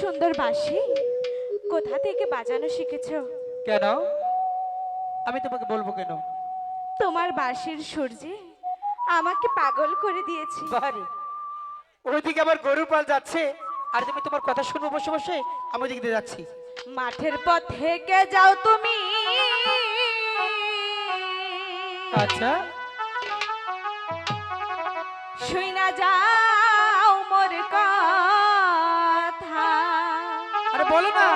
সুন্দর বাঁশি। কোথা থেকে বাজানো শিখেছো? কেন? আমি তোমাকে বলব কেন? তোমার বাঁশির সূর্যে আমাকে পাগল করে দিয়েছি। বাহারি ওইদিকে আবার গরুর পাল যাচ্ছে। আর তুমি তোমার কথা শুনব বসে বসে আমি ওইদিকে দিয়ে যাচ্ছি। মাঠের পথ থেকে যাও তুমি? আচ্ছা। শুই না যাও বলো না।